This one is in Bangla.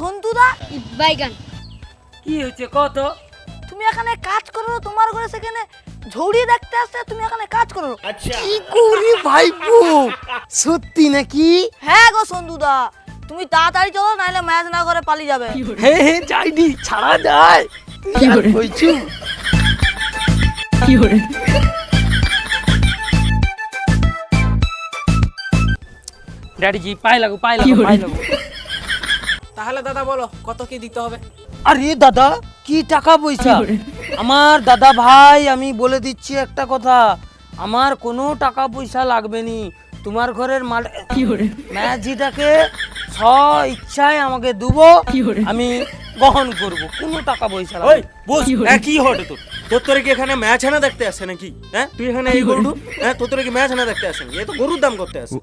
সন্তুদা। বাইগান। কি হয়েছে? কত তুমি এখানে কাজ করো তোমার ঘরে সেখানে ঝৌড়ি দেখতে আসছে তুমি এখানে কাজ করো। কি করি ভাইপো? সত্যি নাকি? হ্যাঁ গো সন্তুদা তুমি তাড়াতাড়ি চলো নাহলে ম্যাচ না করে পালিয়ে যাবে। হে হে যাইনি ছাড়া যায়। তুই আর কইছু? ড্যাডিজি পাই লাগো পাই লাগো পাই লাগো। তাহলে দাদা বলো কত কি দিতে হবে? আরে দাদা কি টাকা পয়সা? আমার দাদা ভাই আমি বলে দিচ্ছি একটা কথা। আমার কোনো টাকা পয়সা লাগবে নি। তোমার ঘরের মাল ম্যাজিটাকে স ইচ্ছায় আমাকে দেবো আমি গ্রহণ করব। কোনো টাকা পয়সা ওই লাগবে না। বস হ্যাঁ কি হটে তোর? তোর তোরে কি এখানে ম্যাচ হানা দেখতে আসে নাকি? হ্যাঁ তুই এখানে এই গরু হ্যাঁ তোর তোরে কি ম্যাচ হানা দেখতে আসেন এ তো গরুর দাম করতে আসে।